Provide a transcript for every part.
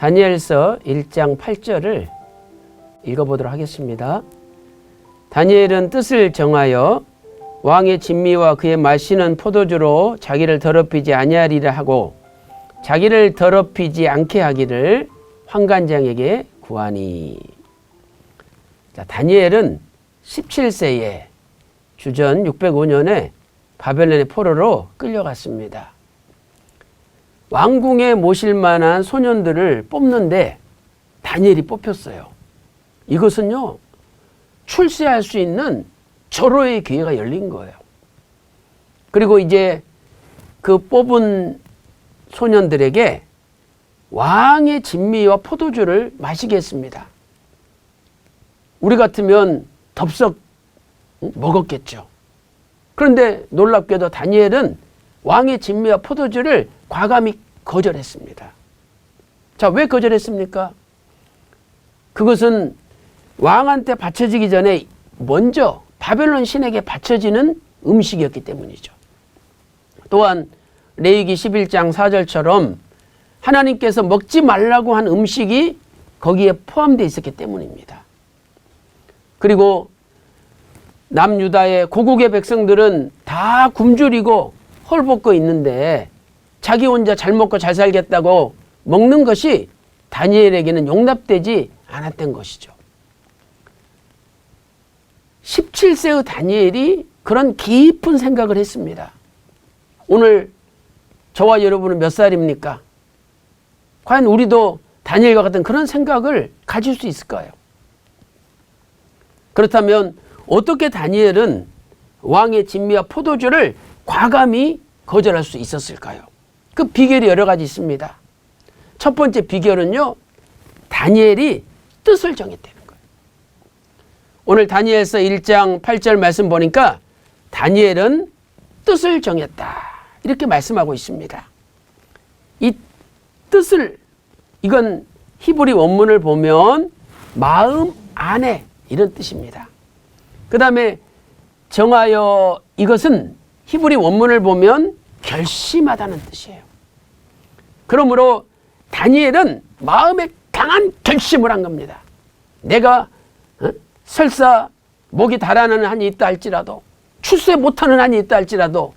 다니엘서 1장 8절을 읽어보도록 하겠습니다. 다니엘은 뜻을 정하여 왕의 진미와 그의 마시는 포도주로 자기를 더럽히지 아니하리라 하고 자기를 더럽히지 않게 하기를 환관장에게 구하니. 자, 다니엘은 17세에 주전 605년에 바벨론의 포로로 끌려갔습니다. 왕궁에 모실 만한 소년들을 뽑는데 다니엘이 뽑혔어요. 이것은요, 출세할 수 있는 절호의 기회가 열린 거예요. 그리고 이제 그 뽑은 소년들에게 왕의 진미와 포도주를 마시게 했습니다. 우리 같으면 덥석 먹었겠죠. 그런데 놀랍게도 다니엘은 왕의 진미와 포도주를 과감히 거절했습니다. 자, 왜 거절했습니까? 그것은 왕한테 바쳐지기 전에 먼저 바벨론 신에게 바쳐지는 음식이었기 때문이죠. 또한 레위기 11장 4절처럼 하나님께서 먹지 말라고 한 음식이 거기에 포함되어 있었기 때문입니다. 그리고 남유다의 고국의 백성들은 다 굶주리고 헐벗고 있는데 자기 혼자 잘 먹고 잘 살겠다고 먹는 것이 다니엘에게는 용납되지 않았던 것이죠. 17세의 다니엘이 그런 깊은 생각을 했습니다. 오늘 저와 여러분은 몇 살입니까? 과연 우리도 다니엘과 같은 그런 생각을 가질 수 있을까요? 그렇다면 어떻게 다니엘은 왕의 진미와 포도주를 과감히 거절할 수 있었을까요? 그 비결이 여러 가지 있습니다. 첫 번째 비결은요, 다니엘이 뜻을 정했다는 거예요. 오늘 다니엘서 1장 8절 말씀 보니까 다니엘은 뜻을 정했다. 이렇게 말씀하고 있습니다. 이 뜻을, 이건 히브리 원문을 보면 마음 안에 이런 뜻입니다. 그 다음에 정하여 이것은 히브리 원문을 보면 결심하다는 뜻이에요. 그러므로 다니엘은 마음에 강한 결심을 한 겁니다. 내가 어? 설사 목이 달아나는 한이 있다 할지라도 출세 못하는 한이 있다 할지라도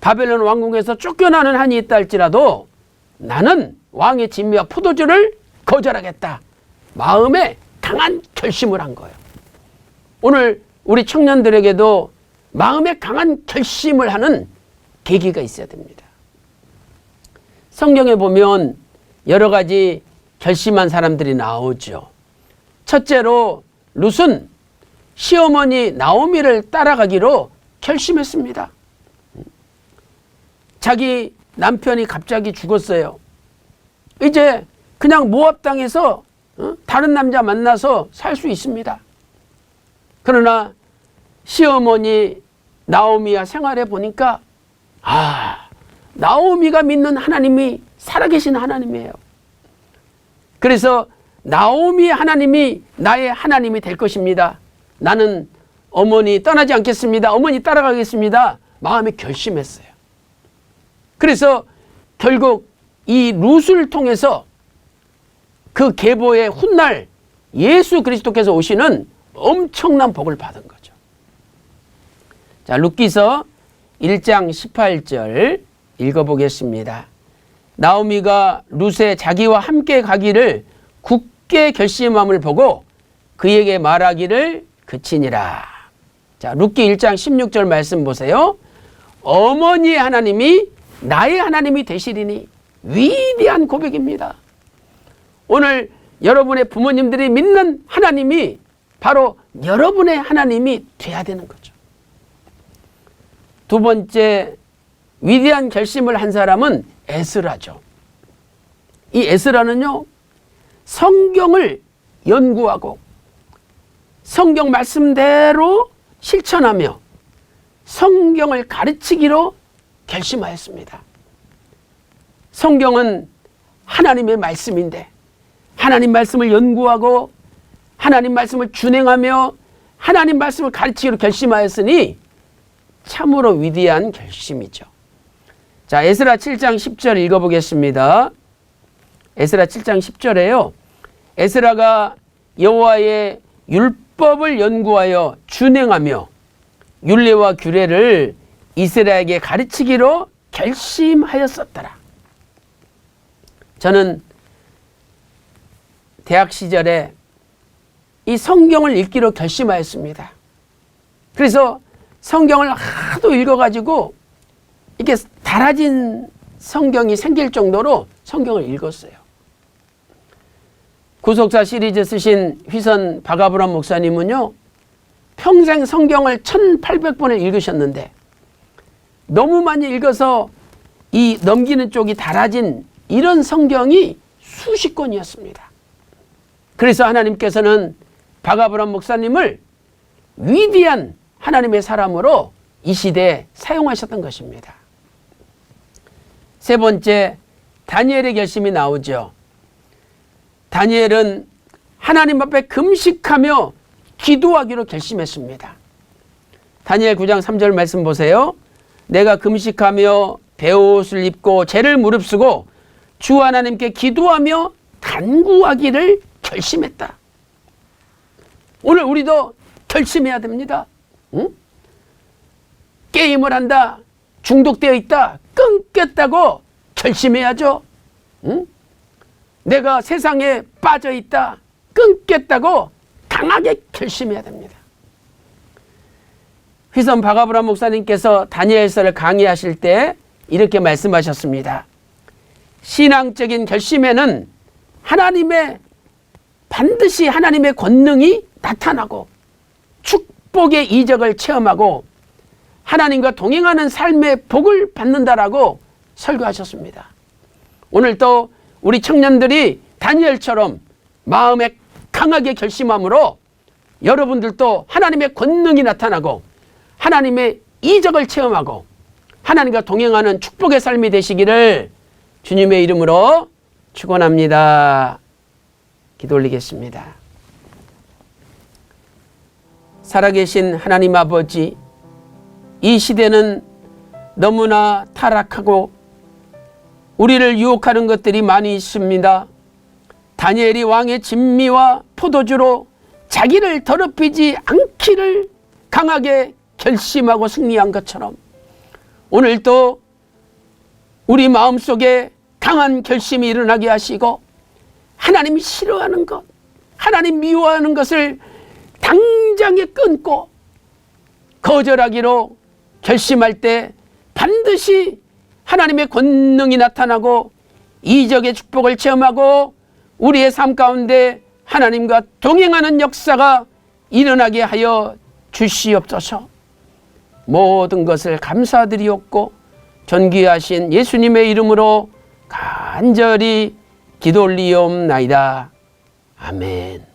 바벨론 왕궁에서 쫓겨나는 한이 있다 할지라도 나는 왕의 진미와 포도주를 거절하겠다. 마음에 강한 결심을 한 거예요. 오늘 우리 청년들에게도 마음에 강한 결심을 하는 계기가 있어야 됩니다. 성경에 보면 여러 가지 결심한 사람들이 나오죠. 첫째로 룻은 시어머니 나오미를 따라가기로 결심했습니다. 자기 남편이 갑자기 죽었어요. 이제 그냥 모압 당에서 어? 다른 남자 만나서 살 수 있습니다. 그러나 시어머니 나오미와 생활해 보니까 아 나오미가 믿는 하나님이 살아계신 하나님이에요. 그래서 나오미 하나님이 나의 하나님이 될 것입니다. 나는 어머니 떠나지 않겠습니다. 어머니 따라가겠습니다. 마음에 결심했어요. 그래서 결국 이 룻을 통해서 그 계보의 훗날 예수 그리스도께서 오시는 엄청난 복을 받은 거죠. 자, 룻기서 1장 18절 읽어보겠습니다. 나오미가 룻의 자기와 함께 가기를 굳게 결심함을 보고 그에게 말하기를 그치니라. 자, 룻기 1장 16절 말씀 보세요. 어머니의 하나님이 나의 하나님이 되시리니 위대한 고백입니다. 오늘 여러분의 부모님들이 믿는 하나님이 바로 여러분의 하나님이 돼야 되는 거죠. 두 번째 위대한 결심을 한 사람은 에스라죠. 이 에스라는요, 성경을 연구하고 성경 말씀대로 실천하며 성경을 가르치기로 결심하였습니다. 성경은 하나님의 말씀인데 하나님 말씀을 연구하고 하나님 말씀을 준행하며 하나님 말씀을 가르치기로 결심하였으니 참으로 위대한 결심이죠. 자, 에스라 7장 10절 읽어보겠습니다. 에스라 7장 10절에요. 에스라가 여호와의 율법을 연구하여 준행하며 율례와 규례를 이스라엘에게 가르치기로 결심하였었더라. 저는 대학 시절에 이 성경을 읽기로 결심하였습니다. 그래서 성경을 하도 읽어가지고 이게 달아진 성경이 생길 정도로 성경을 읽었어요. 구속사 시리즈 쓰신 휘선 박아브람 목사님은요, 평생 성경을 1800번을 읽으셨는데, 너무 많이 읽어서 이 넘기는 쪽이 달아진 이런 성경이 수십 권이었습니다. 그래서 하나님께서는 박아브람 목사님을 위대한 하나님의 사람으로 이 시대에 사용하셨던 것입니다. 세 번째, 다니엘의 결심이 나오죠. 다니엘은 하나님 앞에 금식하며 기도하기로 결심했습니다. 다니엘 9장 3절 말씀 보세요. 내가 금식하며 베옷을 입고 죄를 무릅쓰고 주 하나님께 기도하며 간구하기를 결심했다. 오늘 우리도 결심해야 됩니다. 응? 게임을 한다. 중독되어 있다. 끊겠다고 결심해야죠. 응? 내가 세상에 빠져 있다. 끊겠다고 강하게 결심해야 됩니다. 휘선 바가브라 목사님께서 다니엘서를 강의하실 때 이렇게 말씀하셨습니다. 신앙적인 결심에는 하나님의 반드시 하나님의 권능이 나타나고 축복의 이적을 체험하고 하나님과 동행하는 삶의 복을 받는다라고 설교하셨습니다. 오늘 또 우리 청년들이 다니엘처럼 마음에 강하게 결심함으로 여러분들도 하나님의 권능이 나타나고 하나님의 이적을 체험하고 하나님과 동행하는 축복의 삶이 되시기를 주님의 이름으로 축원합니다. 기도 올리겠습니다. 살아계신 하나님 아버지, 이 시대는 너무나 타락하고 우리를 유혹하는 것들이 많이 있습니다. 다니엘이 왕의 진미와 포도주로 자기를 더럽히지 않기를 강하게 결심하고 승리한 것처럼 오늘도 우리 마음속에 강한 결심이 일어나게 하시고 하나님이 싫어하는 것, 하나님 미워하는 것을 당장에 끊고 거절하기로 결심할 때 반드시 하나님의 권능이 나타나고 이적의 축복을 체험하고 우리의 삶 가운데 하나님과 동행하는 역사가 일어나게 하여 주시옵소서. 모든 것을 감사드리옵고 존귀하신 예수님의 이름으로 간절히 기도 올리옵나이다. 아멘.